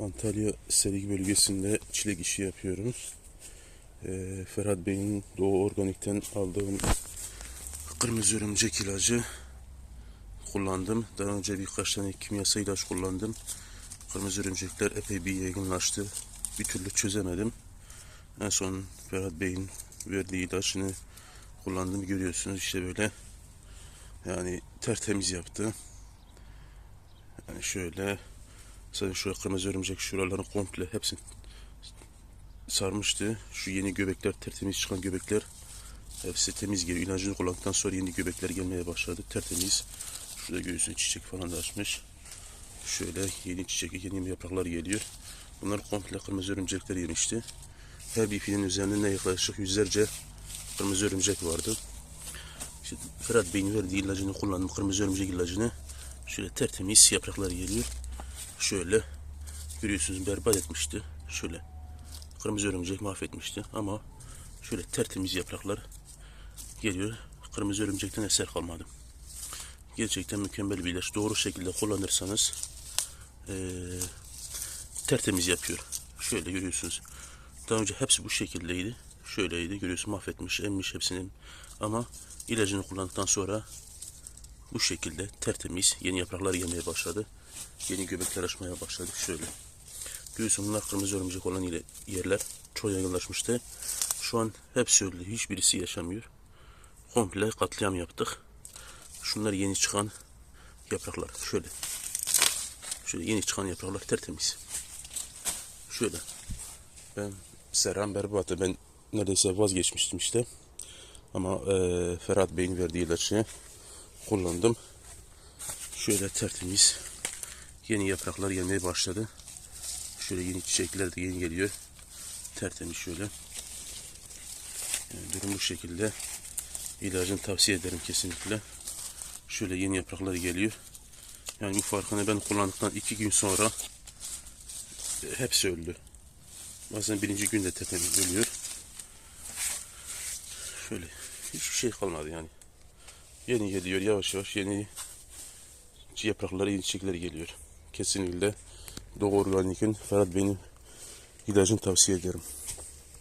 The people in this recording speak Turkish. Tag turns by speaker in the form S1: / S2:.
S1: Antalya Serik bölgesinde çilek işi yapıyorum. Ee, Ferhat Bey'in Doğu Organik'ten aldığım kırmızı örümcek ilacı kullandım. Daha önce birkaç tane kimyasal ilaç kullandım. Kırmızı örümcekler epey bir yaygınlaştı. Bir türlü çözemedim. En son Ferhat Bey'in verdiği ilacını kullandım. Görüyorsunuz işte böyle. Yani tertemiz yaptı. Yani şöyle Zaten şu kırmızı örümcek şuraları komple hepsini sarmıştı. Şu yeni göbekler, tertemiz çıkan göbekler hepsi temiz geliyor. İlacını kullandıktan sonra yeni göbekler gelmeye başladı. Tertemiz. Şurada göğsüne çiçek falan da açmış. Şöyle yeni çiçek, yeni yapraklar geliyor. Bunlar komple kırmızı örümcekler yemişti. Her bir filin üzerinde yaklaşık yüzlerce kırmızı örümcek vardı. İşte Ferhat Bey'in verdiği ilacını kullandım. Kırmızı örümcek ilacını. Şöyle tertemiz yapraklar geliyor. Şöyle görüyorsunuz berbat etmişti. Şöyle kırmızı örümcek mahvetmişti ama şöyle tertemiz yapraklar geliyor. Kırmızı örümcekten eser kalmadı. Gerçekten mükemmel bir ilaç. Doğru şekilde kullanırsanız eee, tertemiz yapıyor. Şöyle görüyorsunuz. Daha önce hepsi bu şekildeydi. Şöyleydi. Görüyorsunuz mahvetmiş, emmiş hepsinin. Ama ilacını kullandıktan sonra bu şekilde tertemiz yeni yapraklar yemeye başladı. Yeni göbekler açmaya başladı. Şöyle. Bunlar kırmızı örümcek olan yerler. Çoğu yaygınlaşmıştı. Şu an hepsi öldü. Hiçbirisi yaşamıyor. Komple katliam yaptık. Şunlar yeni çıkan yapraklar. Şöyle. Şöyle yeni çıkan yapraklar tertemiz. Şöyle. Ben Serhan Berbat'ı ben neredeyse vazgeçmiştim işte. Ama eee Ferhat Bey'in verdiği ilaçı kullandım. Şöyle tertemiz yeni yapraklar gelmeye başladı. Şöyle yeni çiçekler de yeni geliyor. Tertemiz şöyle. Yani durum bu şekilde. İlacını tavsiye ederim kesinlikle. Şöyle yeni yapraklar geliyor. Yani bu farkını ben kullandıktan iki gün sonra e, hepsi öldü. Bazen birinci günde tertemiz ölüyor. Şöyle hiçbir şey kalmadı yani. Yeni geliyor yavaş yavaş yeni yaprakları yeni çiçekler geliyor. Kesinlikle Doğu Organik'in Ferhat Bey'in ilacını tavsiye ederim.